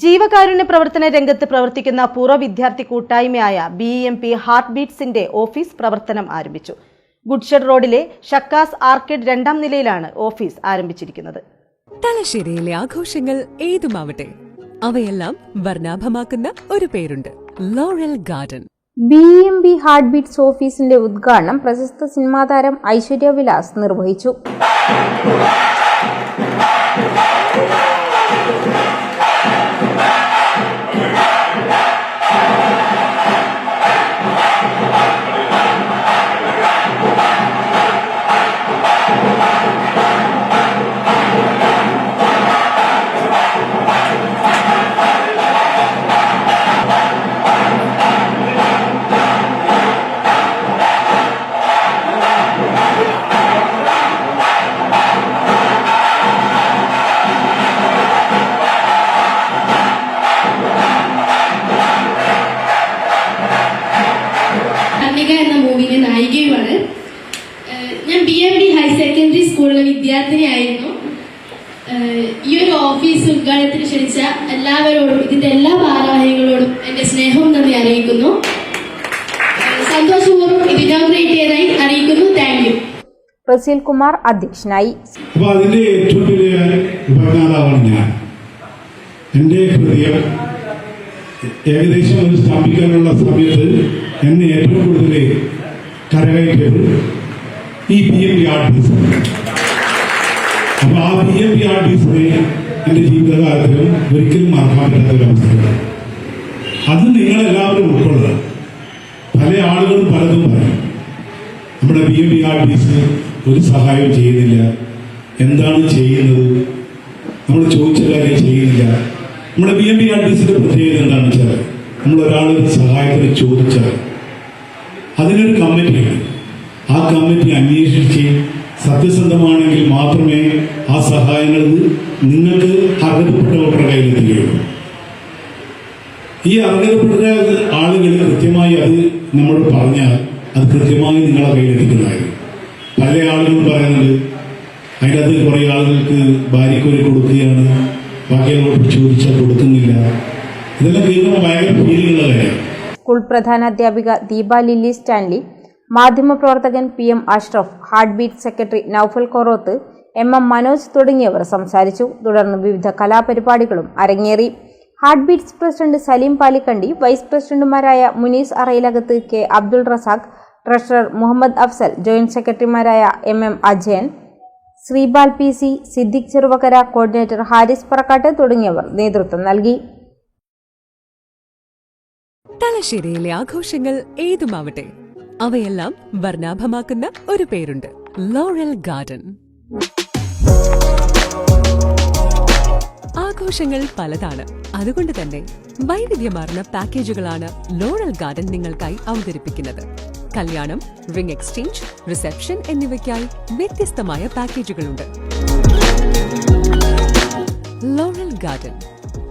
ജീവകാരുണ്യ പ്രവർത്തന രംഗത്ത് പ്രവർത്തിക്കുന്ന പൂർവ വിദ്യാർത്ഥി കൂട്ടായ്മയായ ബി എം പി ഹാർട്ട് ബീറ്റ്സിന്റെ ഓഫീസ് പ്രവർത്തനം ആരംഭിച്ചു. ഗുഡ്ഷെഡ് റോഡിലെ ഷക്കാസ് ആർക്കേഡ് രണ്ടാം നിലയിലാണ് ഓഫീസ് ആരംഭിച്ചിരിക്കുന്നത്. തലശ്ശേരിയിലെ ആഘോഷങ്ങൾ ഏതുമാവട്ടെ? അവയെല്ലാം വർണാഭമാക്കുന്ന ഒരു പേരുണ്ട് Laurel Garden B M B Heart Beats ഓഫീസിന്റെ ഉദ്ഘാടനം പ്രശസ്ത സിനിമാതാരം ഐശ്വര്യ വിലാസ് നിർവഹിച്ചു. വിദ്യാർത്ഥിനിയായിരുന്നു. ഈ ഒരു ഓഫീസ് ഉദ്ഘാടനത്തിന് ക്ഷണിച്ച എല്ലാവരോടും ഇതിന്റെ എല്ലാ ഭാരവാഹികളോടും എന്റെ സ്നേഹവും നന്ദി അറിയിക്കുന്നു. സന്തോഷപൂർവം ഇത് ഇനോഗ്രേറ്റ് ചെയ്തതായി അറിയിക്കുന്നു. താങ്ക് യു പ്രസീൽ കുമാർ അധ്യക്ഷനായി. അപ്പൊ അതിന്റെ ഏറ്റവും വലിയ ഉപജ്ഞാതാവാണ് ഞാൻ. എന്റെ ഹൃദയം ഏകദേശം ഒരു സ്ഥാപിക്കാനുള്ള സമയത്ത് എന്നെ ഏറ്റവും കൂടുതൽ കരകയറ്റിയത് ഈ പി എം ആർട്ടിസ്റ്റ് അപ്പൊ ആ പി എം പി ആർട്ടിസ്റ്റിനെ എന്റെ ജീവിതകാലത്തിലും ഒരിക്കലും മറക്കാൻ പറ്റാത്ത ഒരു അവസ്ഥയാണ് അത് നിങ്ങളെല്ലാവരും ഉൾക്കൊള്ളുക പല ആളുകളും പലതും പറയും നമ്മുടെ B M B R D C ഒരു സഹായം ചെയ്യുന്നില്ല എന്താണ് ചെയ്യുന്നത് നമ്മൾ ചോദിച്ച കാര്യം ചെയ്യുന്നില്ല. നമ്മുടെ B M B R D സിയുടെ പ്രത്യേകത എന്താണെന്ന് വെച്ചാൽ നമ്മൾ സഹായത്തിന് ചോദിച്ചാൽ അതിനൊരു കമ്മിറ്റിയാണ് ആ കമ്മിറ്റി അന്വേഷിച്ച് സത്യസന്ധമാണെങ്കിൽ മാത്രമേ ആ സഹായങ്ങൾ നിങ്ങൾക്ക് അർഹതപ്പെട്ടവരുടെ കയ്യിലെത്തുകയുള്ളൂ ഈ അർഹതപ്പെട്ട ആളുകൾ കൃത്യമായി അത് നമ്മൾ പറഞ്ഞാൽ അത് കൃത്യമായി നിങ്ങളെ കയ്യിലെത്തിക്കുന്നതായിരുന്നു പല ആളുകളും പറയുന്നത് അതിനകത്ത് കുറേ ആളുകൾക്ക് ഭാര്യക്കൊരു കൊടുക്കുകയാണ് ബാക്കിയുള്ളവർക്ക് ചോദിച്ചാൽ കൊടുക്കുന്നില്ല. ഇതെല്ലാം ഭയങ്കര ഫീലിങ്ങുള്ള കാര്യമാണ്. സ്കൂൾ പ്രധാനാധ്യാപിക ദീപ ലില്ലി സ്റ്റാൻലി മാധ്യമപ്രവർത്തകൻ P M Ashraf Heart Beat secretary Noufal Koroth M M Manoj തുടങ്ങിയവർ സംസാരിച്ചു. തുടർന്ന് വിവിധ കലാപരിപാടികളും അരങ്ങേറി. Heart Beats president Saleem Palikkandi vice പ്രസിഡന്റുമാരായ Munees Arayilakath K Abdul Razak treasurer Muhammed Afsal joint സെക്രട്ടറിമാരായ M M Ajayan Sreebal P C Siddique Cheruvakkara coordinator Haris Parakkat തുടങ്ങിയവർ നേതൃത്വം നൽകി. തലശ്ശേരിയിലെ ആഘോഷങ്ങൾ ഏതുമാവട്ടെ? അവയെല്ലാം വർണാഭമാക്കുന്ന ഒരു പേരുണ്ട്. ലോറൽ ഗാർഡൻ ആഘോഷങ്ങൾ പലതാണ്. അതുകൊണ്ട് തന്നെ വൈവിധ്യമാർന്ന പാക്കേജുകളാണ് ലോറൽ ഗാർഡൻ നിങ്ങൾക്കായി അവതരിപ്പിക്കുന്നത്. കല്യാണം റിംഗ് എക്സ്ചേഞ്ച് റിസപ്ഷൻ എന്നിവയ്ക്കായി വ്യത്യസ്തമായ പാക്കേജുകളുണ്ട്. Laurel Garden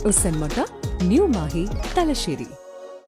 Usanmotta New Mahe Thalassery.